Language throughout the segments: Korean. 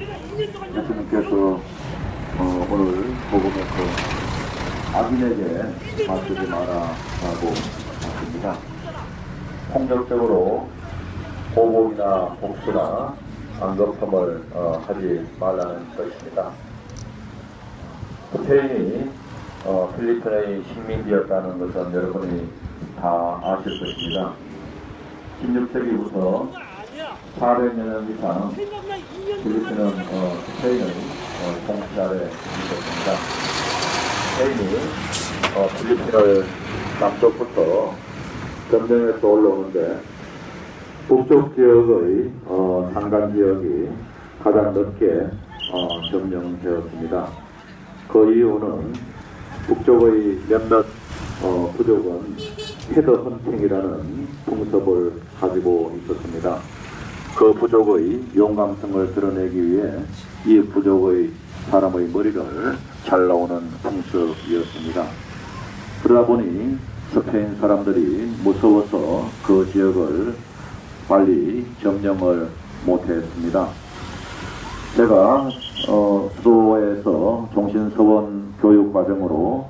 예수님께서 어, 오늘 복음에서 악인에게 맞추지 마라라고 하십니다. 폭력적으로 보복이나 복수나 안검함을 어, 하지 말라는 것입니다. 스페인이 어, 필리핀의 식민지였다는 것은 여러분이 다 아실 것입니다. 16세기부터 400년 이상 필리핀은 어, 스페인의 어, 통치 아래 있었습니다. 스페인이 어, 필리핀을 남쪽부터 점령해서 올라오는데 북쪽 지역의 어, 산간 지역이 가장 늦게 어, 점령되었습니다. 그 이유는 북쪽의 몇몇 어, 부족은 헤더 헌팅이라는 풍습을 가지고 있었습니다. 그 부족의 용감성을 드러내기 위해 이 부족의 사람의 머리를 잘라오는 풍습이었습니다. 그러다 보니 스페인 사람들이 무서워서 그 지역을 빨리 점령을 못했습니다. 제가 어, 수도에서 종신서원 교육 과정으로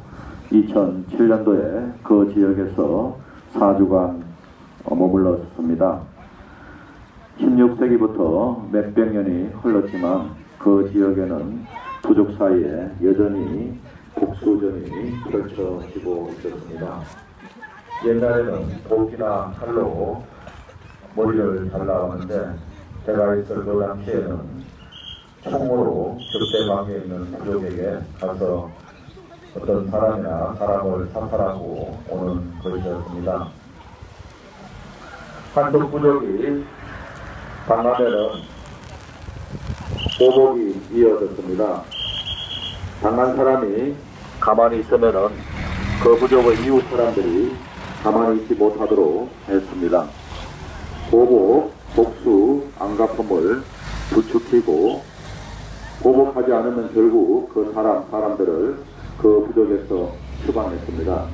2007년도에 그 지역에서 4주간 어, 머물렀습니다. 16세기부터 몇백 년이 흘렀지만 그 지역에는 부족 사이에 여전히 복수전이 펼쳐지고 있었습니다. 옛날에는 도끼나 칼로 머리를 잘라왔는데 제가 있을 그 당시에는 총으로 적대방에 있는 부족에게 가서 어떤 사람이나 사람을 사살하고 오는 것이었습니다. 한국 부족이 당하면은 보복이 이어졌습니다. 당한 사람이 가만히 있으면은 그 부족의 이웃 사람들이 가만히 있지 못하도록 했습니다. 보복, 복수, 안갚음을 부추기고 보복하지 않으면 결국 그 사람, 사람들을 그 부족에서 추방했습니다.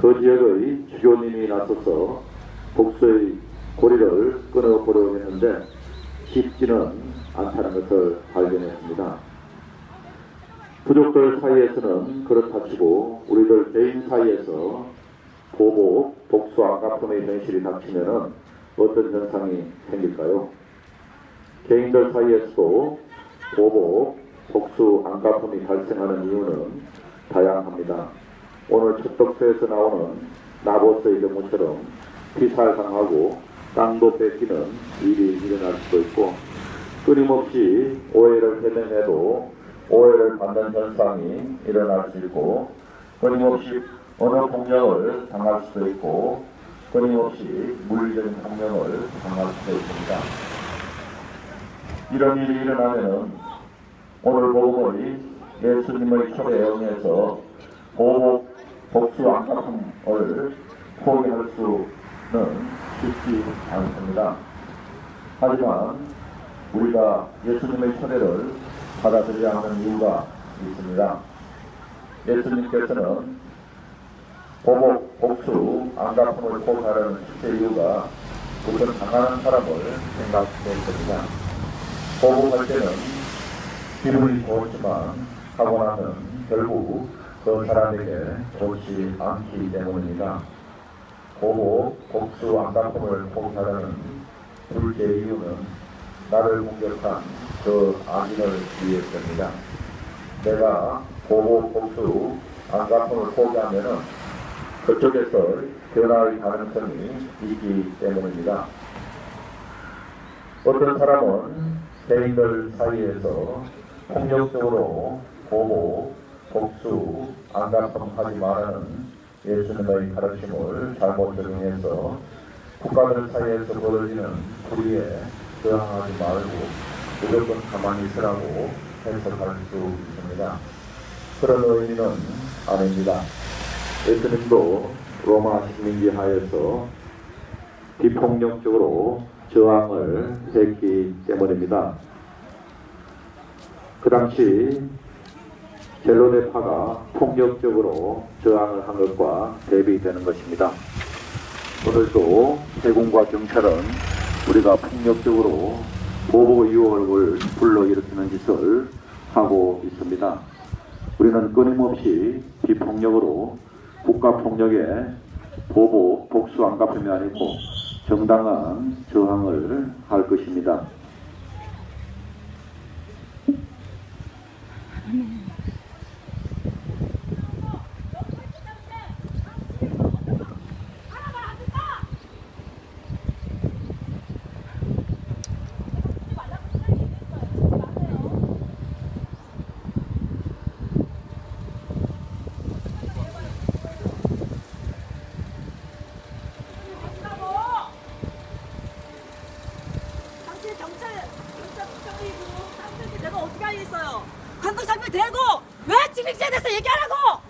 그 지역의 주교님이 나서서 복수의 고리를 끊어보려고 했는데 쉽지는 않다는 것을 발견했습니다. 부족들 사이에서는 그렇다 치고 우리들 개인 사이에서 보복, 복수, 안갚음의 현실이 닥치면은 어떤 현상이 생길까요? 개인들 사이에서도 보복, 복수, 안갚음이 발생하는 이유는 다양합니다. 오늘 첫 독서에서 나오는 나보스의 경우처럼 피살당하고 땅도 뺏기는 일이 일어날 수도 있고 끊임없이 오해를 해내도 오해를 받는 현상이 일어날 수 있고 끊임없이 언어 폭력을 당할 수도 있고 끊임없이 물리적인 폭력을 당할 수도 있습니다. 이런 일이 일어나면은 오늘 복음의 예수님의 초대에 응해서 보복, 복수, 안갚음을 포기할 수는 쉽지 않습니다. 하지만 우리가 예수님의 초대를 받아들여야 하는 이유가 있습니다. 예수님께서는 보복, 복수, 안갚음을 포기하라는 실제 이유가 어떤 강한 사람을 생각될 겁니다. 보복할 때는 기분이 좋지만 하고 나면 결국 그 사람에게 좋지 않기 때문입니다. 보복, 복수, 안갚음을 포기하라는 둘째 이유는 나를 공격한 그 악인을 위해서입니다. 내가 보복, 복수, 안갚음을 포기하면은 그쪽에서 변화할 가능성이 있기 때문입니다. 어떤 사람은 개인들 사이에서 폭력적으로 보복, 복수, 안갚음하지 말라는 예수님의 가르침을 잘못 적용해서 국가들 사이에서 벌어지는 불의에 저항하지 말고 무조건 가만히 있으라고 해석할 수 있습니다. 그런 의미는 아닙니다. 예수님도 로마 식민지 하에서 비폭력적으로 저항을 했기 때문입니다. 그 당시 젤로네파가 폭력적으로 저항을 한 것과 대비되는 것입니다. 오늘도 해군과 경찰은 우리가 폭력적으로 보복 유혹을 불러일으키는 짓을 하고 있습니다. 우리는 끊임없이 비폭력으로 국가폭력에 보복, 복수 안 갚으면 아니고 정당한 저항을 할 것입니다. 내가 어떻게 알겠어요? 감독 상병 대고 왜 지금 시대에서 얘기하라고?